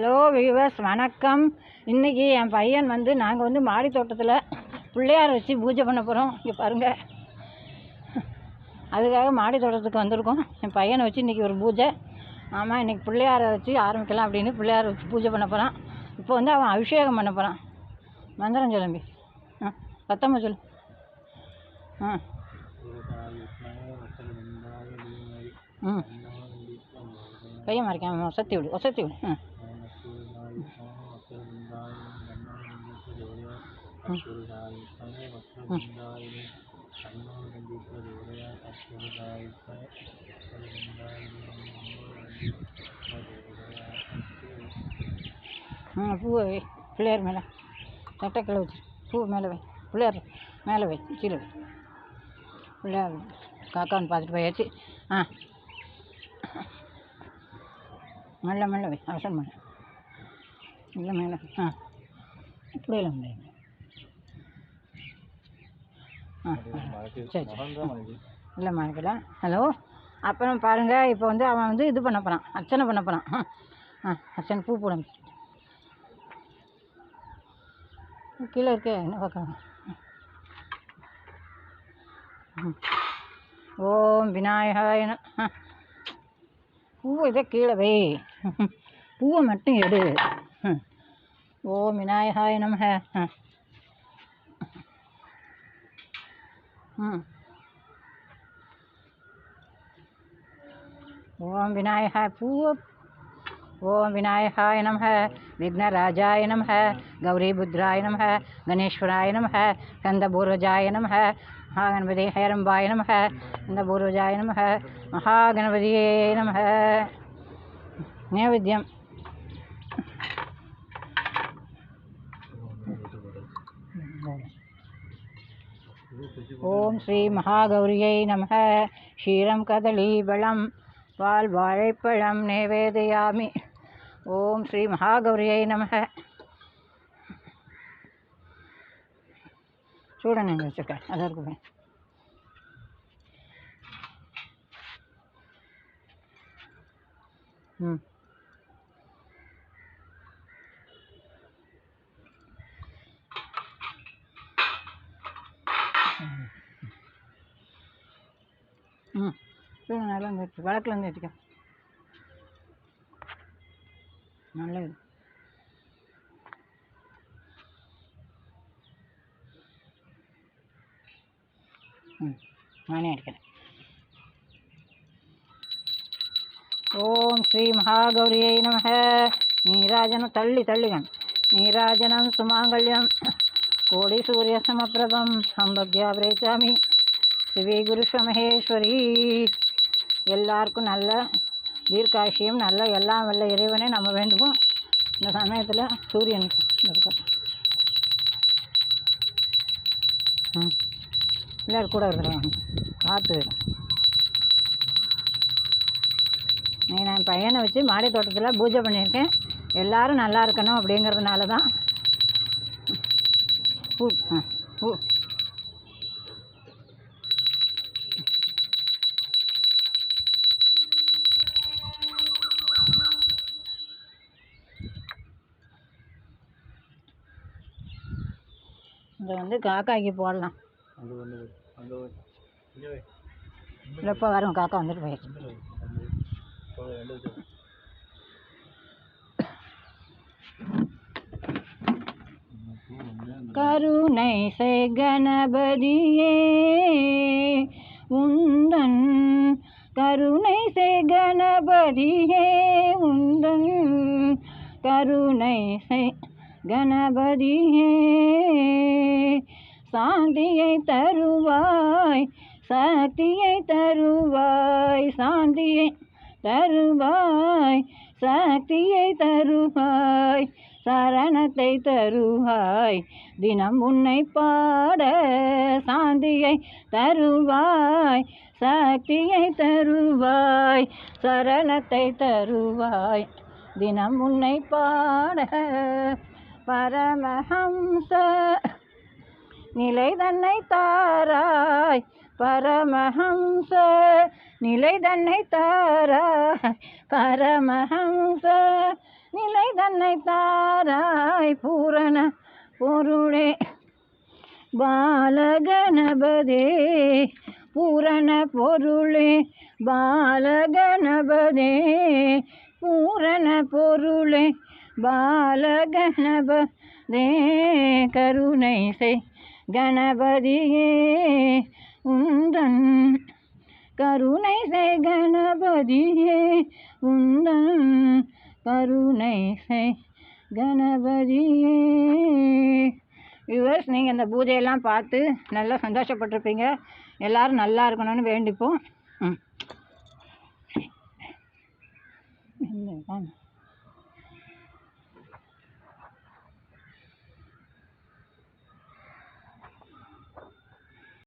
Hello viewers வணக்கம். இன்றைக்கி என் பையன் வந்து நாங்கள் வந்து மாடி தோட்டத்தில் பிள்ளையார் வச்சு பூஜை பண்ண போகிறோம் இங்கே பாருங்கள் அதுக்காக மாடி தோட்டத்துக்கு வந்திருக்கோம். என் பையனை வச்சு இன்றைக்கி ஒரு பூஜை. ஆமாம் இன்றைக்கி பிள்ளையாரை வச்சு ஆரம்பிக்கலாம் அப்படின்னு பிள்ளையார் வச்சு பூஜை பண்ண போகிறான் இப்போ வந்து அவன் அபிஷேகம் பண்ண போகிறான் மந்திரம் சொல்லம்பி ஆ பத்தம்மா சொல்லு. ஆ. ம். கையை மறைக்காம ஒசத்தி விடு ஒசத்தி விடு. ம். ஆ பூவை வை. பிள்ளையார் மேலே. தட்டை கீழே வச்சு பூ மேலே வை. பிள்ளையார் மேலே வை. கீழே வை. பிள்ளையார் காக்கான்னு பார்த்துட்டு போயாச்சு. ஆ. மெல்ல மெல்ல வை. அவசரம் பண்ண. இல்லை மேலே. ஆ. இப்படியெல்லாம் முடியாது சரி சரி. இல்லை மறக்கல ஹலோ? அப்புறம் பாருங்கள் இப்போ வந்து அவன் வந்து இது பண்ண போகிறான் அர்ச்சனை பண்ண போகிறான் ஆ அர்ச்சனை பூ போட கீழே இருக்கே. என்ன பார்க்கலாம் ம். ஓம் விநாயகாய. பூவை இதை கீழே வை. பூவை மட்டும் எடு. ஓம் விநாயகாய நம ஆ. ம் ஓம் விநாயகா பூவை ஓம் விநாயகாய நம விக்னராஜாய நம கௌரிபுத்ராய நம கணேஸ்வராய நம கந்தபூர்வஜாய நம மகாகணபதி ஹேரம்பாய நம கந்தபூர்வஜாய நம மகாகணபதியே நம நைவேத்தியம் ஓம் ஸ்ரீ மகாகௌரியை நம ஷீரம் கதலீபழம் பால் வாழைப்பழம் நைவேதயாமி. ஓம் ஸ்ரீ மகாகௌரியை நம சூடனை வச்சுருக்கேன் அதான் இருக்குமே. ம். ம். நல்லா இருந்து வழக்கில் இருந்து ஏற்றிக்கோ நல்லது. ம் நானே அடிக்கிறேன். ஓம் ஸ்ரீ மகாகௌரியை நம நீராஜனம் தள்ளி தள்ளிகன் நீராஜனம் சுமாங்கல்யம். கோடி சூரிய சமப்பிரபம் சம்பக்யா பிரேச்சாமி ஸ்ரீ குருஷ மகேஸ்வரி எல்லாருக்கும் நல்ல தீர்க்காட்சியும் நல்ல எல்லாம் வல்ல இறைவனே நம்ம வேண்டுவோம். இந்த சமயத்தில் சூரியன் ம். எல்லாரும் கூட இருக்கிறாங்க காற்று வேணும் நீ நான் பையனை வச்சு மாடி தோட்டத்தில் பூஜை பண்ணியிருக்கேன். எல்லோரும் நல்லா இருக்கணும் அப்படிங்கிறதுனால தான் பூ ஆ பூ. இதை வந்து காக்காய்க்கு போடலாம். இப்போ வரும்? காக்கா வந்துட்டு போயிடுச்சு. கருணை செய் கணபதியே உந்தன் கருணை செய் கணபதியே உந்தன் கருணை செய் கணபதியே. சாந்தியை தருவாய் சக்தியை தருவாய் சாந்தியை தருவாய் சக்தியை தருவாய் சரணத்தை தருவாய். தினம் உன்னை பாட சாந்தியை தருவாய். சக்தியை தருவாய். சரணத்தை தருவாய். தினம் உன்னை பாட பரமஹம்ச நிலை தன்னை தாராய். பரமஹம்ச நிலை தன்னை தாராய். பரமஹம்ச நிலை தன்னை தாராய் பூரண பொருளே. பாலகணபதே பூரண பொருளே. பாலகணபதே பூரண பொருளே. பாலகணபதே கருணை செய் கணபதியே. உந்தன் கருணை செய் கணபதியே. உந்தன் கருணை செய் கணபதியே. வியூவர்ஸ் நீங்கள் இந்த பூஜையெல்லாம் பார்த்து நல்லா சந்தோஷப்பட்டிருப்பீங்க. எல்லோரும் நல்லா இருக்கணும்னு வேண்டிப்போம். ம்.